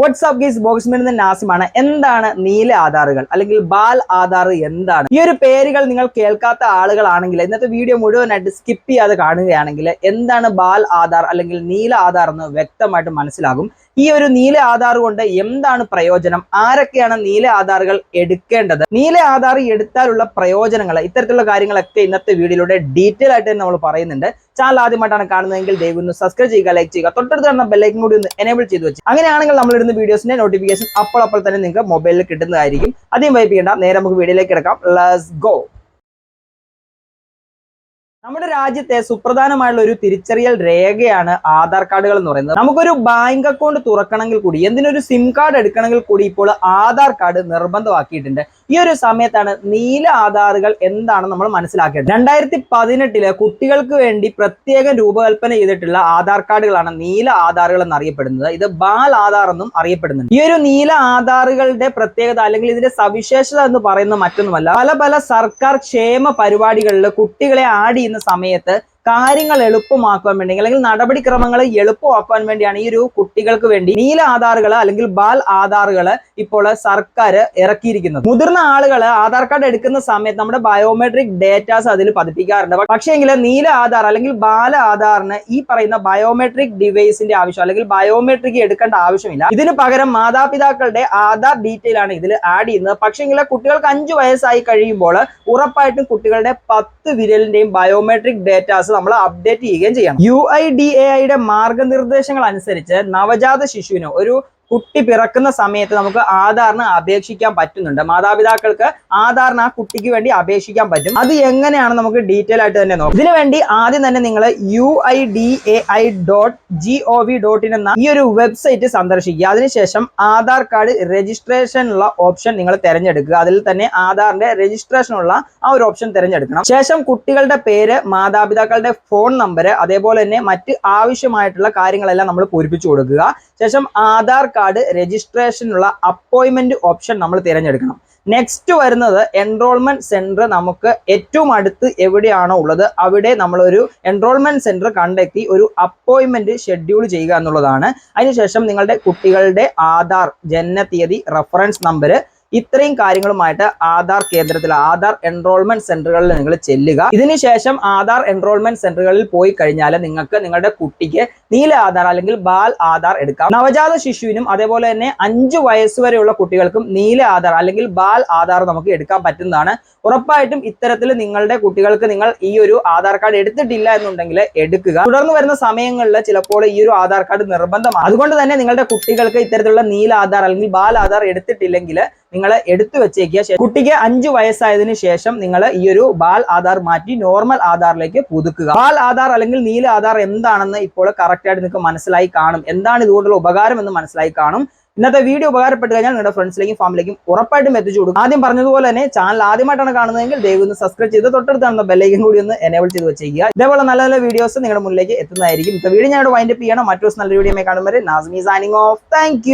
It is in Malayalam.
വാട്സ്ആപ്പ് ഗീസ് ബോക്സ്മെൻ എന്ന നാസിമാണ്. എന്താണ് നീല ആധാറുകൾ? അല്ലെങ്കിൽ ബാൽ ആധാർ എന്താണ്? ഈ ഒരു പേരുകൾ നിങ്ങൾ കേൾക്കാത്ത ആളുകളാണെങ്കിൽ ഇന്നത്തെ വീഡിയോ മുഴുവനായിട്ട് സ്കിപ്പ് ചെയ്യാതെ കാണുകയാണെങ്കിൽ എന്താണ് ബാൽ ആധാർ അല്ലെങ്കിൽ നീല ആധാർ എന്ന് വ്യക്തമായിട്ട് മനസ്സിലാകും. ഈ ഒരു നീല ആധാർ കൊണ്ട് എന്താണ് പ്രയോജനം? ആരൊക്കെയാണ് നീല ആധാറുകൾ എടുക്കേണ്ടത്? നീല ആധാർ എടുത്താലുള്ള പ്രയോജനങ്ങൾ ഇത്തരത്തിലുള്ള കാര്യങ്ങളൊക്കെ ഇന്നത്തെ വീഡിയോയിലൂടെ ഡീറ്റെയിൽ ആയിട്ട് നമ്മൾ പറയുന്നുണ്ട്. ചാനൽ ആദ്യമായിട്ടാണ് കാണുന്നതെങ്കിൽ ദയവ് ഒന്ന് സബ്സ്ക്രൈബ് ചെയ്യുക ലൈക്ക് ചെയ്യുക. തൊട്ടടുത്ത് കാണുന്ന ബെല്ലൈക്കും കൂടി ഒന്ന് എനേബിൾ ചെയ്ത് വെച്ച്. അങ്ങനെയാണെങ്കിൽ നമ്മൾ ഇടുന്ന വീഡിയോസിന്റെ നോട്ടിഫിക്കേഷൻ അപ്പോൾ അപ്പോൾ തന്നെ നിങ്ങൾക്ക് മൊബൈലിൽ കിട്ടുന്നതായിരിക്കും. അധികം വൈപ്പ് ചെയ്യേണ്ട നേരെ നമുക്ക് വീഡിയോയിലേക്ക് കിടക്കാം. ലെറ്റ്സ് ഗോ നമ്മുടെ രാജ്യത്തെ സുപ്രധാനമായുള്ള ഒരു തിരിച്ചറിയൽ രേഖയാണ് ആധാർ കാർഡുകൾ എന്ന് പറയുന്നത്. നമുക്കൊരു ബാങ്ക് അക്കൗണ്ട് തുറക്കണമെങ്കിൽ കൂടി എന്തിനൊരു സിം കാർഡ് എടുക്കണമെങ്കിൽ കൂടി ഇപ്പോൾ ആധാർ കാർഡ് നിർബന്ധമാക്കിയിട്ടുണ്ട്. ഈ ഒരു സമയത്താണ് നീല ആധാറുകൾ എന്താണ് നമ്മൾ മനസ്സിലാക്കേണ്ടത്? രണ്ടായിരത്തി പതിനെട്ടിൽ കുട്ടികൾക്ക് വേണ്ടി പ്രത്യേകം രൂപകൽപ്പന ചെയ്തിട്ടുള്ള ആധാർ കാർഡുകളാണ് നീല ആധാറുകൾ എന്നറിയപ്പെടുന്നത്. ഇത് ബാൽ ആധാർ എന്നും അറിയപ്പെടുന്നുണ്ട്. ഈ ഒരു നീല ആധാറുകളുടെ പ്രത്യേകത അല്ലെങ്കിൽ ഇതിന്റെ സവിശേഷത എന്ന് പറയുന്നത് മറ്റൊന്നുമല്ല. പല പല സർക്കാർ ക്ഷേമ പരിപാടികളിൽ കുട്ടികളെ ആഡ് ചെയ്യുന്ന സമയത്ത് കാര്യങ്ങൾ എളുപ്പമാക്കാൻ വേണ്ടി അല്ലെങ്കിൽ നടപടിക്രമങ്ങൾ എളുപ്പമാക്കാൻ വേണ്ടിയാണ് ഈ ഒരു കുട്ടികൾക്ക് വേണ്ടി നീല ആധാറുകൾ അല്ലെങ്കിൽ ബാൽ ആധാറുകൾ ഇപ്പോൾ സർക്കാർ ഇറക്കിയിരിക്കുന്നത്. മുതിർന്ന ആളുകൾ ആധാർ കാർഡ് എടുക്കുന്ന സമയത്ത് നമ്മുടെ ബയോമെട്രിക് ഡേറ്റാസ് അതിൽ പതിപ്പിക്കാറുണ്ട്. പക്ഷേങ്കിൽ നീല ആധാർ അല്ലെങ്കിൽ ബാല ആധാറിന് ഈ പറയുന്ന ബയോമെട്രിക് ഡിവൈസിന്റെ ആവശ്യം അല്ലെങ്കിൽ ബയോമെട്രിക് എടുക്കേണ്ട ആവശ്യമില്ല. ഇതിന് പകരം മാതാപിതാക്കളുടെ ആധാർ ഡീറ്റെയിൽ ആണ് ഇതിൽ ആഡ് ചെയ്യുന്നത്. പക്ഷേങ്കിൽ കുട്ടികൾക്ക് അഞ്ചു വയസ്സായി കഴിയുമ്പോൾ ഉറപ്പായിട്ടും കുട്ടികളുടെ പത്ത് വിരലിന്റെയും ബയോമെട്രിക് ഡേറ്റാസ് നമ്മൾ അപ്ഡേറ്റ് ചെയ്യുകയും ചെയ്യണം. യു ഐ ഡി എ ഐയുടെ മാർഗനിർദ്ദേശങ്ങൾ അനുസരിച്ച് നവജാത ശിശുവിന് ഒരു കുട്ടി പിറക്കുന്ന സമയത്ത് നമുക്ക് ആധാറിന് അപേക്ഷിക്കാൻ പറ്റുന്നുണ്ട്. മാതാപിതാക്കൾക്ക് ആധാറിന് ആ കുട്ടിക്ക് വേണ്ടി അപേക്ഷിക്കാൻ പറ്റും. അത് എങ്ങനെയാണ് നമുക്ക് ഡീറ്റെയിൽ ആയിട്ട് തന്നെ നോക്കാം. ഇതിനു വേണ്ടി ആദ്യം തന്നെ നിങ്ങൾ U I D A I dot G O V dot in എന്ന ഈ ഒരു വെബ്സൈറ്റ് സന്ദർശിക്കുക. അതിനുശേഷം ആധാർ കാർഡ് രജിസ്ട്രേഷൻ ഉള്ള ഓപ്ഷൻ നിങ്ങൾ തിരഞ്ഞെടുക്കുക. അതിൽ തന്നെ ആധാറിന്റെ രജിസ്ട്രേഷനുള്ള ആ ഒരു ഓപ്ഷൻ തിരഞ്ഞെടുക്കണം. ശേഷം കുട്ടികളുടെ പേര് മാതാപിതാക്കളുടെ ഫോൺ നമ്പർ അതേപോലെ തന്നെ മറ്റ് ആവശ്യമായിട്ടുള്ള കാര്യങ്ങളെല്ലാം നമ്മൾ പൂരിപ്പിച്ചു കൊടുക്കുക. ശേഷം ആധാർ കാർഡ് രജിസ്ട്രേഷനുള്ള അപ്പോയിൻമെന്റ് ഓപ്ഷൻ നമ്മൾ തിരഞ്ഞെടുക്കണം. നെക്സ്റ്റ് വരുന്നത് എൻറോൾമെന്റ് സെന്റർ നമുക്ക് ഏറ്റവും അടുത്ത് എവിടെയാണോ ഉള്ളത് അവിടെ നമ്മളൊരു എൻറോൾമെന്റ് സെന്റർ കണ്ടെത്തി ഒരു അപ്പോയിൻമെന്റ് ഷെഡ്യൂൾ ചെയ്യുക എന്നുള്ളതാണ്. അതിനുശേഷം നിങ്ങളുടെ കുട്ടികളുടെ ആധാർ ജനന തീയതി റെഫറൻസ് നമ്പർ ഇത്രയും കാര്യങ്ങളുമായിട്ട് ആധാർ കേന്ദ്രത്തിൽ ആധാർ എൻറോൾമെന്റ് സെന്ററുകളിൽ നിങ്ങൾ ചെല്ലുക. ഇതിനുശേഷം ആധാർ എൻറോൾമെന്റ് സെന്ററുകളിൽ പോയി കഴിഞ്ഞാൽ നിങ്ങൾക്ക് നിങ്ങളുടെ കുട്ടിക്ക് നീല ആധാർ അല്ലെങ്കിൽ ബാൽ ആധാർ എടുക്കാം. നവജാത ശിശുവിനും അതേപോലെ തന്നെ അഞ്ചു വയസ്സ് വരെയുള്ള കുട്ടികൾക്കും നീല ആധാർ അല്ലെങ്കിൽ ബാൽ ആധാർ നമുക്ക് എടുക്കാൻ പറ്റുന്നതാണ്. ഉറപ്പായിട്ടും ഇത്തരത്തിൽ നിങ്ങളുടെ കുട്ടികൾക്ക് നിങ്ങൾ ഈ ഒരു ആധാർ കാർഡ് എടുത്തിട്ടില്ല എന്നുണ്ടെങ്കിൽ എടുക്കുക. തുടർന്ന് വരുന്ന സമയങ്ങളിൽ ചിലപ്പോൾ ഈ ഒരു ആധാർ കാർഡ് നിർബന്ധമാണ്. അതുകൊണ്ട് തന്നെ നിങ്ങളുടെ കുട്ടികൾക്ക് ഇത്തരത്തിലുള്ള നീല ആധാർ അല്ലെങ്കിൽ ബാൽ ആധാർ എടുത്തിട്ടില്ലെങ്കിൽ നിങ്ങൾ എടുത്തു വെച്ചേക്കുക കുട്ടിക്ക് അഞ്ചു വയസ്സായതിനു ശേഷം നിങ്ങൾ ഈ ഒരു ബാൽ ആധാർ മാറ്റി നോർമൽ ആധാറിലേക്ക് പുതുക്കുക. ബാൽ ആധാർ അല്ലെങ്കിൽ നീല ആധാർ എന്താണെന്ന് ഇപ്പോൾ കറക്റ്റ് ആയിട്ട് നിങ്ങൾക്ക് മനസ്സിലായി കാണും. എന്താണ് ഇതുകൊണ്ടുള്ള ഉപകാരം എന്ന് മനസ്സിലായി കാണും. ഇന്നത്തെ വീഡിയോ ഉപകാരപ്പെട്ട് കഴിഞ്ഞാൽ നിങ്ങളുടെ ഫ്രണ്ട്സിലേക്കും ഫാമിലിക്കും ഉറപ്പായിട്ടും എത്തിച്ചു കൊടുക്കും. ആദ്യം പറഞ്ഞതുപോലെ തന്നെ ചാനൽ ആദ്യമായിട്ടാണ് കാണുന്നതെങ്കിൽ ദയവ് ഒന്ന് സബ്സ്ക്രൈബ് ചെയ്ത് തൊട്ടടുത്ത് കാണുന്ന ബെല്ലൈക്കും കൂടി ഒന്ന് എനേബിൾ ചെയ്ത് വെച്ചേക്കുക. ഇതേപോലെ നല്ല നല്ല വീഡിയോസ് നിങ്ങളുടെ മുന്നിലേക്ക് എത്തുന്നതായിരിക്കും. ഇന്നത്തെ വീഡിയോ ഞാൻ വൈൻഡപ്പ് ചെയ്യണം. മറ്റൊരു നല്ല വീഡിയോ കാണുമ്പോൾ നാസ്മി സൈനിങ് ഓഫ് താങ്ക്